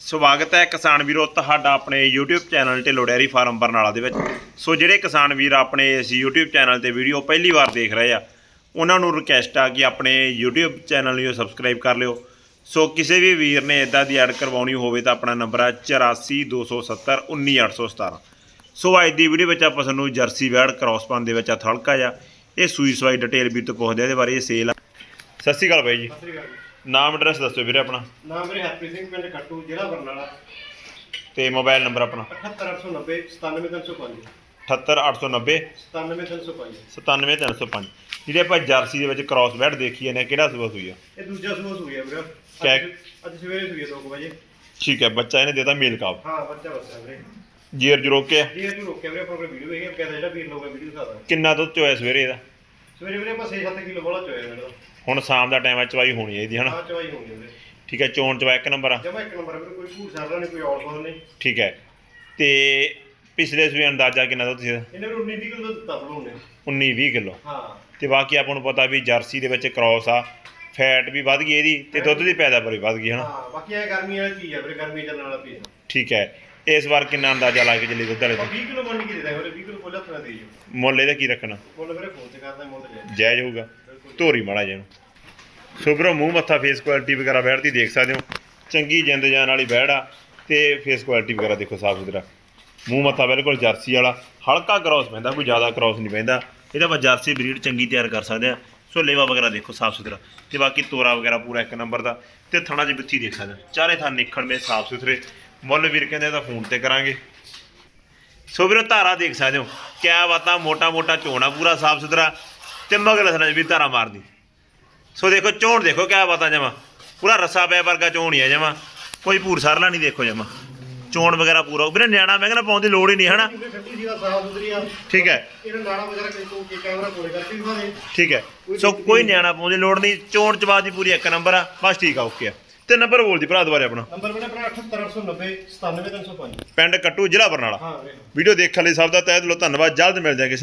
ਸਵਾਗਤ ਹੈ ਕਿਸਾਨ ਵੀਰੋ ਤੁਹਾਡਾ ਆਪਣੇ YouTube ਚੈਨਲ 'ਤੇ ਡੈਰੀ ਫਾਰਮ ਬਰਨਾਲਾ ਦੇ ਵਿੱਚ। ਸੋ ਜਿਹੜੇ ਕਿਸਾਨ ਵੀਰ ਆਪਣੇ ਇਸ YouTube ਚੈਨਲ ਤੇ ਵੀਡੀਓ ਪਹਿਲੀ ਵਾਰ ਦੇਖ ਰਹੇ ਆ, ਉਹਨਾਂ ਨੂੰ ਰਿਕਵੈਸਟ ਆ ਕਿ ਆਪਣੇ YouTube ਚੈਨਲ ਨੂੰ ਸਬਸਕ੍ਰਾਈਬ ਕਰ ਲਿਓ। ਸੋ ਕਿਸੇ ਵੀ ਵੀਰ ਨੇ ਇਦਾਂ ਦੀ ਐਡ ਕਰਵਾਉਣੀ ਹੋਵੇ ਤਾਂ ਆਪਣਾ ਨੰਬਰ ਹੈ 8427 19817 ਸੋ ਅੱਜ ਦੀ ਵੀਡੀਓ ਵਿੱਚ ਆਪਾਂ ਤੁਹਾਨੂੰ ਜਰਸੀ ਵੈੜ ਕ੍ਰਾਸਪਨ ਦੇ ਵਿੱਚ ਆ ਥਲਕਾ ਜਾ ਇਹ ਸੂਈ ਸਵਾਈ ਡਿਟੇਲ ਵੀਰ ਤੋਂ ਪੁੱਛਦੇ ਆ, ਇਹਦੇ ਬਾਰੇ ਇਹ ਸੇਲ ਆ। ਸਤਿ ਸ਼੍ਰੀ ਅਕਾਲ ਬਾਈ ਜੀ। ਸਤਿ ਸ੍ਰੀ ਅਕਾਲ ਜੀ। ਨਾਮ ਐਡਰੈਸ ਦੱਸੋ ਵੀਰੇ ਆਪਣਾ। ਨਾਮ ਮੇਰੇ ਹਰਪ੍ਰੀਤ ਸਿੰਘ ਪਿੰਡ ਕੱਟੂ ਜ਼ਿਲ੍ਹਾ ਬਰਨਾਲਾ। ਤੇ ਮੋਬਾਈਲ ਨੰਬਰ ਆਪਣਾ। 78890 97305 78890 97305 97305 ਜਿਹੜੇ ਆਪਾਂ ਜਰਸੀ ਦੇ ਵਿੱਚ ਕ੍ਰਾਸ ਬੈਡ ਦੇਖੀ ਆ ਕਿਹੜਾ ਸੂਆ ਸੂਈ ਆ? ਇਹ ਦੂਜਾ ਸੂਆ ਸੂਈ ਹੈ ਵੀਰੇ। ਅੱਜ- ਅੱਜ ਸਵੇਰੇ ਸੂਈ ਹੈ 2 ਵਜੇ। ਠੀਕ ਹੈ ਬੱਚਾ ਇਹਨੇ ਦੇਤਾ ਮੇਲ ਕਾਪ ਹਾਂ ਬੱਚਾ ਬੱਚਾ ਵੀਰੇ। ਜੀਰ ਜੂ ਰੋਕਿਆ। ਜੀ ਇਹ ਰੋਕਿਆ ਵੀਰੇ ਕੋਈ ਵੀਡੀਓ ਵੇਖਿਆ ਕਹਿੰਦਾ ਜਿਹੜਾ ਵੀਰ ਲੋਗਾ ਵੀਡੀਓ ਦਿਖਾਦਾ ਕਿੰਨਾ ਦੁੱਧ ਚੋਇਆ ਸਵੇਰੇ ਇਹਦਾ? ਸਵੇਰੇ ਵੀਰੇ ਆਪਾਂ 6-7 ਕਿਲੋ ਬੋਲਾ ਚੋਇਆ ਮੇਰੇ ਹੁਣ ਸ਼ਾਮ ਦਾ ਟਾਈਮ ਹੈ ਚਵਾਈ ਹੋਣੀ ਹੈ ਇਹਦੀ ਹਨਾ ਹਾਂ ਚਵਾਈ ਹੋਣੀ ਵੀਰੇ। ਠੀਕ ਹੈ ਚੋਣ ਚਵਾ ਇੱਕ ਨੰਬਰ ਆ। ਜਮਾ ਇੱਕ ਨੰਬਰ ਵੀਰੇ ਕੋਈ ਭੂਰ ਸਰਦਾ ਨਹੀਂ ਕੋਈ ਔਲ ਨਹੀਂ। ਠੀਕ ਹੈ ਤੇ ਪਿਛਲੇ ਸੂਏ ਅੰਦਾਜ਼ਾ ਕਿੰਨਾ ਦੁੱਧ ਸੀ ਇਹਦਾ? ਇਹਨੇ ਵੀਰੇ 19 ਕਿਲੋ ਦਾ ਦਿੱਤਾ ਬਣਾਉਣੇ 19 20 ਕਿਲੋ। ਹਾਂ। ਤੇ ਬਾਕੀ ਆਪਾਂ ਨੂੰ ਪਤਾ ਵੀ ਜਰਸੀ ਦੇ ਵਿੱਚ ਕ੍ਰਾਸ ਆ ਫੈਟ ਵੀ ਵੱਧ ਗਈ ਇਹਦੀ ਤੇ ਦੁੱਧ ਦੀ ਪੈਦਾਵਾਰ ਵੀ ਵੱਧ ਗਈ ਹਨਾ ਹਾਂ ਬਾਕੀ ਇਹ ਗਰਮੀ ਵਾਲੀ ਚੀਜ਼ ਹੈ ਵੀਰੇ ਗਰਮੀ ਚੱਲਣ ਵਾਲਾ ਪੀਸ ਠੀਕ ਹੈ ਇਸ ਵਾਰ ਕਿੰਨਾ ਅੰਦਾਜ਼ਾ ਲਾ ਕੇ ਚੱਲੀ ਦੁੱਧ ਵਾਲੇ ਦਾ 20 ਕਿਲੋ ਮੰਡੀ ਕੇ ਦੇ ਦਾਂਗੇ ਵੀਰੇ 20 ਕਿਲੋ ਕੋਲ ਹੱਥ ਨਾਲ ਦੇ ਜੋ। ਮੁੱਲ ਇਹਦਾ ਕੀ ਰੱਖਣਾ? ਮੁੱਲ ਵੀਰੇ ਫੋਨ ਤੇ ਕਰਦਾ ਮੁੱਲ ਲੈ ਜਾਇਜ਼ ਹੋਊਗਾ। ਧੋਰੀ ਮਾੜਾ ਜਿਹਾ ਨੂੰ ਸੋ ਵੀਰੋ ਮੂੰਹ ਮੱਥਾ ਫੇਸ ਕੁਆਲਿਟੀ ਵਗੈਰਾ ਬੈਠ ਦੀ ਦੇਖ ਸਕਦੇ ਹੋ। ਚੰਗੀ ਜਿੰਦ ਜਾਨ ਵਾਲੀ ਬੈੜ ਆ ਤੇ ਫੇਸ ਕੁਆਲਿਟੀ ਵਗੈਰਾ ਦੇਖੋ ਸਾਫ਼ ਸੁਥਰਾ। ਮੂੰਹ ਮੱਥਾ ਬਿਲਕੁਲ ਜਰਸੀ ਵਾਲਾ। ਹਲਕਾ ਕ੍ਰਾਸ ਪੈਂਦਾ ਕੋਈ ਜ਼ਿਆਦਾ ਕ੍ਰਾਸ ਨਹੀਂ ਪੈਂਦਾ। ਇਹਦਾ ਆਪਾਂ ਜਰਸੀ ਬਰੀਡ ਚੰਗੀ ਤਿਆਰ ਕਰ ਸਕਦੇ ਆ। ਸੋ ਲੇਵਾ ਵਗੈਰਾ ਦੇਖੋ ਸਾਫ਼ ਸੁਥਰਾ। ਤੇ ਬਾਕੀ ਤੋਰਾ ਵਗੈਰਾ ਪੂਰਾ ਇੱਕ ਨੰਬਰ ਦਾ। ਤੇ ਥਣਾ ਚ ਬਿੱਥੀ ਦੇਖ ਸਕਦੇ। ਚਾਰੇ ਥਾਂ ਨਿਖੜਵੇਂ ਸਾਫ਼ ਸੁਥਰੇ। ਮੁੱਲ ਵੀਰ ਕਹਿੰਦੇ ਤਾਂ ਫੋਨ ਤੇ ਕਰਾਂਗੇ। ਸੋ ਵੀਰੋ ਧਾਰਾ ਦੇਖ ਸਕਦੇ ਹੋ। ਕਿਆ ਬਾਤਾਂ ਮੋਟਾ ਮੋਟਾ ਝੋਣਾ ਪੂਰਾ ਸਾਫ਼ ਸੁਥਰਾ ਤੇ ਮਗਲ ਥਣਾ ਵੀ ਧਾਰਾ ਮਾਰਦੀ ਸੋ ਦੇਖੋ ਚੋਣ ਦੇਖੋ ਕਿਆ ਬਾਤਾਂ ਜਮਾ। ਪੂਰਾ ਰੱਸਾ ਪੈ ਵਰਗਾ ਚੋਣ ਹੀ ਆ ਜਮਾ। ਕੋਈ ਭੂਰ ਸਰਲਾ ਨਹੀਂ ਦੇਖੋ ਜਮਾ। ਚੋਣ ਵਗੈਰਾ ਪੂਰਾ ਵੀਰੇ ਨਿਆਣਾ ਮੈਂ ਕਹਿੰਦਾ ਪਾਉਣ ਦੀ ਲੋੜ ਹੀ ਨਹੀਂ ਹਨਾ? ਠੀਕ ਹੈ। ਠੀਕ ਹੈ। ਸੋ ਕੋਈ ਨਿਆਣਾ ਪਾਉਣ ਦੀ ਲੋੜ ਨਹੀਂ। ਚੋਣ ਚਬਾਦ ਦੀ ਪੂਰੀ ਇੱਕ ਨੰਬਰ ਆ। ਬਸ ਠੀਕ ਆ ਓਕੇ ਆ। ਤੇ ਨੰਬਰ ਬੋਲ ਦੀ ਭਰਾ ਦੁਬਾਰੇ ਆਪਣਾ। ਨੰਬਰ ਮੇਰਾ ਆਪਣਾ 78890 97305 ਪਿੰਡ ਕੱਟੂ ਜ਼ਿਲ੍ਹਾ ਬਰਨਾਲਾ। ਹਾਂ ਵੀਰੇ। ਵੀਡੀਓ ਦੇਖਣ ਲਈ ਸਭ ਦਾ ਤਹਿ ਦਿਲੋਂ ਧੰਨਵਾਦ। ਜਲਦ ਮਿਲ ਜਾਏਗੇ